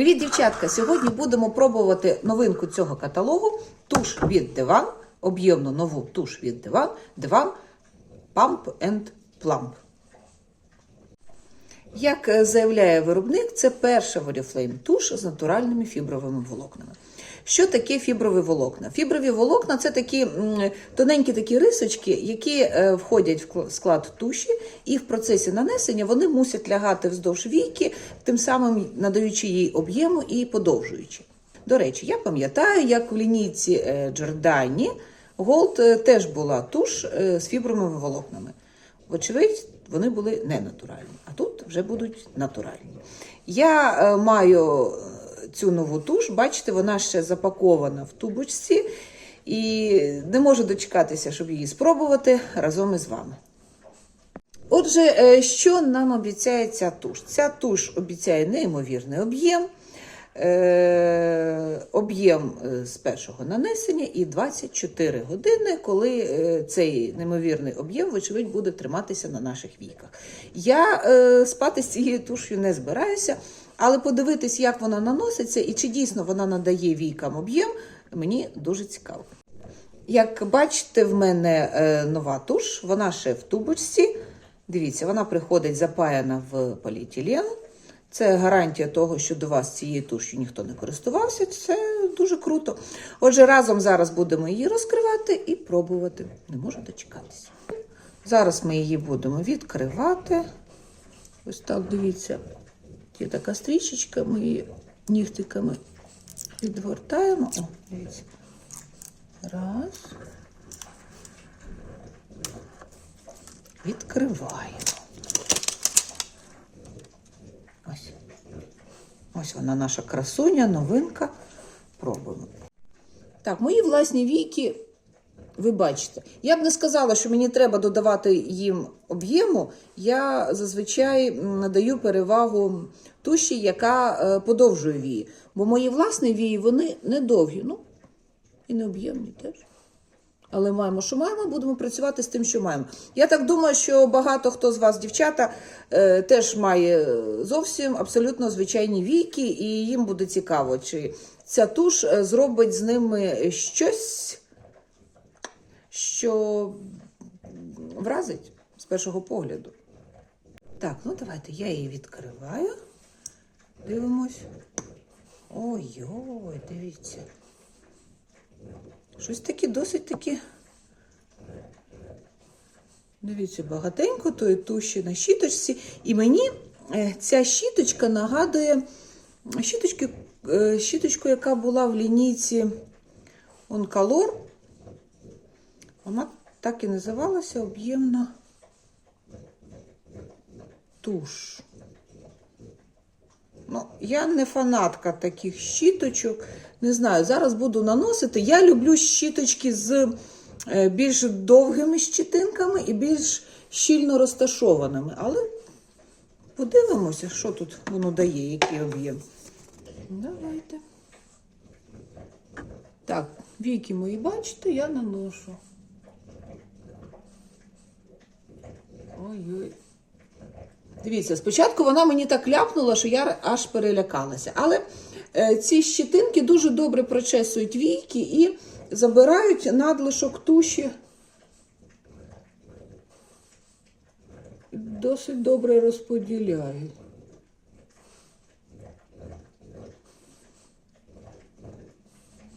Привіт, дівчатка! Сьогодні будемо пробувати новинку цього каталогу туш від Диван, об'ємну нову туш від Диван, Диван Pump and Plump. Як е, заявляє виробник, це перша Oriflame туш з натуральними фібровими волокнами. Що таке фіброві волокна? Фіброві волокна це такі тоненькі такі рисочки, які е, входять в склад туші, і в процесі нанесення вони мусять лягати вздовж війки, тим самим надаючи їй об'єму і подовжуючи. До речі, я пам'ятаю, як в лінійці е, Giordani Gold е, теж була туш з фібровими волокнами. Вочевидь, вони були не натуральні, а тут вже будуть натуральні. Я маю цю нову туш, бачите, вона ще запакована в тубочці і не можу дочекатися, щоб її спробувати разом із вами. Отже, е, що нам обіцяє ця туш? Ця туш обіцяє неймовірний об'єм, е, об'єм е, з першого нанесення і 24 години, коли цей неймовірний об'єм, вочевидь, буде триматися на наших віках. Я спати з цією туш'ю не збираюся, але подивитись, як вона наноситься і чи дійсно вона надає вікам об'єм, мені дуже цікаво. Як бачите, в мене е, нова туш, вона ще в тубочці. Дивіться, вона приходить запаяна в поліетилен. Це гарантія того, що до вас цією туш'ю ніхто не користувався. Це дуже круто. Отже, разом зараз будемо її розкривати і пробувати. Не можу дочекатися. Зараз ми її будемо відкривати. Ось так, дивіться, є така стрічечка, ми її нігтиками відгортаємо. О, дивіться. Раз. Відкриваємо. Ось. Ось вона наша красуня, новинка. Пробуємо. Так, мої власні віки, ви бачите. Я б не сказала, що мені треба додавати їм об'єму. Я зазвичай надаю перевагу туші, яка е, подовжує вії. Бо мої власні вії, вони не довгі. Ну, і не об'ємні теж. Але маємо, що маємо, будемо працювати з тим, що маємо. Я так думаю, що багато хто з вас, дівчата, е, теж має зовсім абсолютно звичайні віки, і їм буде цікаво, чи ця туш е, зробить з ними щось, що вразить з першого погляду. Так, ну давайте я її відкриваю. Дивимось. Ой-ой, дивіться. Щось таке досить таки. Дивіться, багатенько тої туші на щіточці. І мені е, ця щіточка нагадує е, щіточку, яка була в лінійці Онкалор. Вона так і називалася об'ємна туш. Ну, я не фанатка таких щіточок. Не знаю, зараз буду наносити. Я люблю щіточки з е, більш довгими щітинками і більш щільно розташованими. Але подивимося, що тут воно дає, який об'єм. Давайте. Так, віки мої, бачите, я наношу. Ой-ой. Дивіться, спочатку вона мені так ляпнула, що я аж перелякалася. Але е, ці щитинки дуже добре прочесують війки і забирають надлишок туші. Досить добре розподіляють.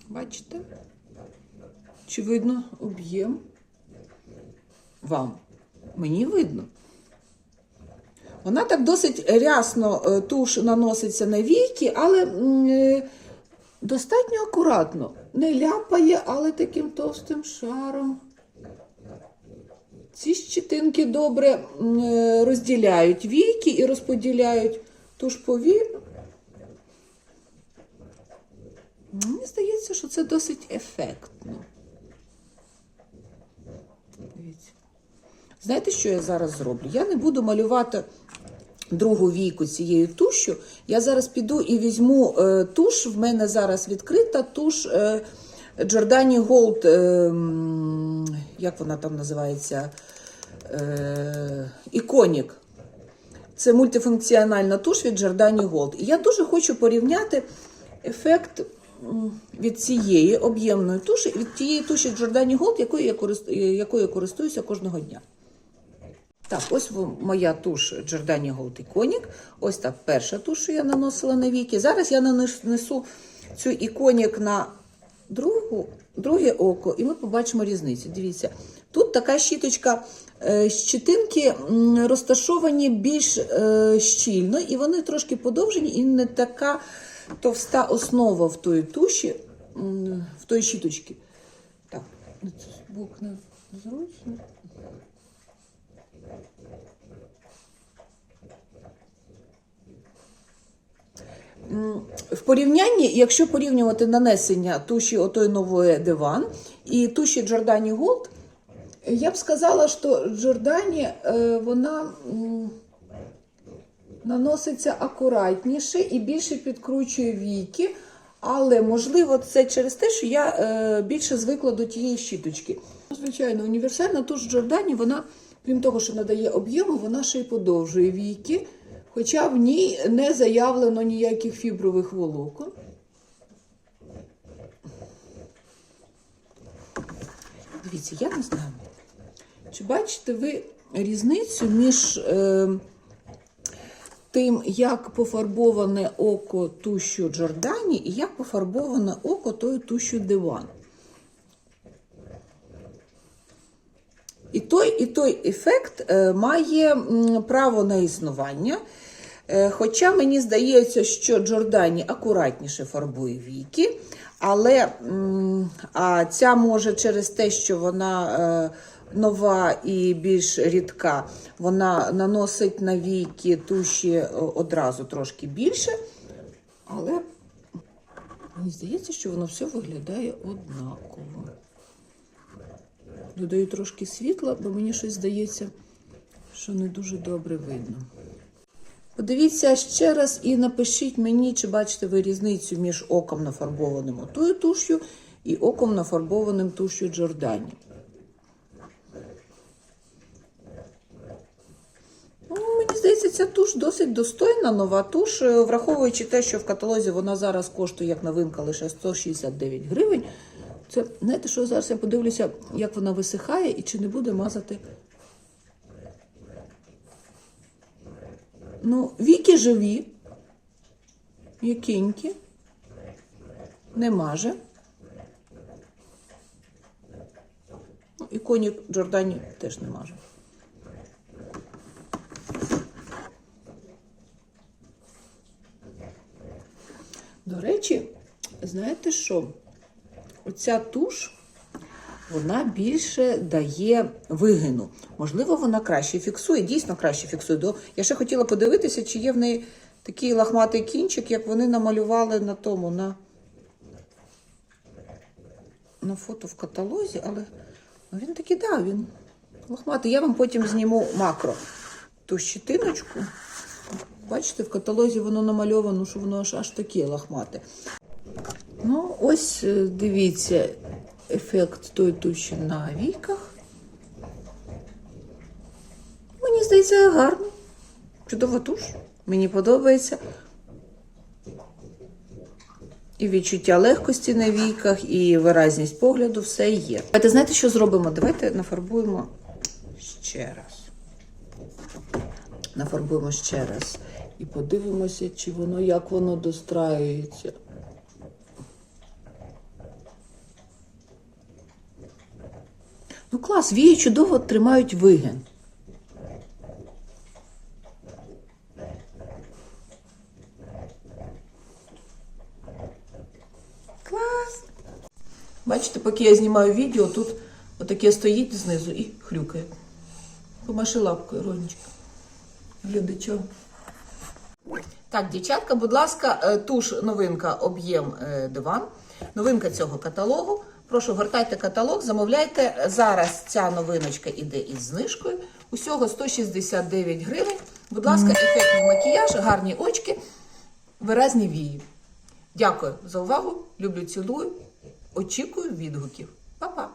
Бачите? Чи видно об'єм? Вам? Мені видно. Вона так досить рясно е, туш наноситься на війки, але е, достатньо акуратно. Не ляпає, але таким товстим шаром. Ці щитинки добре е, розділяють війки і розподіляють туш по ві. Мені здається, що це досить ефектно. Знаєте, що я зараз зроблю? Я не буду малювати другу війку цією тушю. Я зараз піду і візьму е, туш. В мене зараз відкрита туш е, Giordani Gold, е, як вона там називається? Е, Іконік. Це мультифункціональна туш від Giordani Gold. І я дуже хочу порівняти ефект від цієї об'ємної туші, від тієї туші я, корист... якою я користуюся кожного дня. Так, ось моя туш Giordani Gold Iconic. Ось так перша туш, що я наносила на віки. Зараз я нанесу цю іконік на другу, друге око, і ми побачимо різницю. Дивіться, тут така щіточка. е, Щитинки розташовані більш е, щільно, і вони трошки подовжені, і не така товста основа в тої туші, в тої щіточки. Так, ну, не зручно. В порівнянні, якщо порівнювати нанесення туші отої нової диван і туші Giordani Gold, я б сказала, що Giordani, е, вона наноситься акуратніше і більше підкручує віки, але можливо це через те, що я е, більше звикла до тієї щіточки. Звичайно, універсальна туш Giordani, вона, крім того, що надає об'єму, вона ще й подовжує віки. Хоча в ній не заявлено ніяких фібрових волокон. Дивіться, я не знаю. Чи бачите ви різницю між е, тим, як пофарбоване око тущу Джордані і як пофарбоване око тою тущу диван? І той, і той ефект е, має право на існування. Е, Хоча мені здається, що Джордані акуратніше фарбує віки, але а ця може через те, що вона е, нова і більш рідка, вона наносить на віки туші одразу трошки більше. Але мені здається, що воно все виглядає однаково. Додаю трошки світла, бо мені щось здається, що не дуже добре видно. Подивіться ще раз і напишіть мені, чи бачите ви різницю між оком нафарбованим отою туш'ю і оком нафарбованим туш'ю Джордані. Ну, Мені здається, ця туш досить достойна, нова туш, враховуючи те, що в каталозі вона зараз коштує як новинка лише 169 гривень. Це, знаєте, що зараз я подивлюся, як вона висихає і чи не буде мазати. Ну, віки живі, м'якенькі, не маже. Ну, і конік Джордані теж не маже. До речі, знаєте що? Оця туш, вона більше дає вигину. Можливо, вона краще фіксує, дійсно краще фіксує. Я ще хотіла подивитися, чи є в неї такий лахматий кінчик, як вони намалювали на тому, на, на фото в каталозі, але ну, він такий, да, він лахматий. Я вам потім зніму макро ту щитиночку. Бачите, в каталозі воно намальовано, що воно аж аж таке лахмате. Ось е, дивіться ефект той туші на віках. Мені здається, гарно. Чудова туш. Мені подобається. І відчуття легкості на віках, і виразність погляду все є. Давайте знаєте, що зробимо? Давайте нафарбуємо ще раз. Нафарбуємо ще раз. І подивимося, чи воно як воно достраюється. Ну вії чудово тримають вигин. Клас. Бачите, поки я знімаю відео, тут отаке стоїть знизу і хрюкає. Помаши лапкою, Ронечка. Глядачам. Так, дівчатка, будь ласка, е, туш новинка об'єм е, диван. Новинка цього каталогу. Прошу, гортайте каталог, замовляйте. Зараз ця новиночка іде із знижкою. Усього 169 гривень. Будь ласка, ефектний макіяж, гарні очки, виразні вії. Дякую за увагу. Люблю, цілую. Очікую відгуків. Па-па!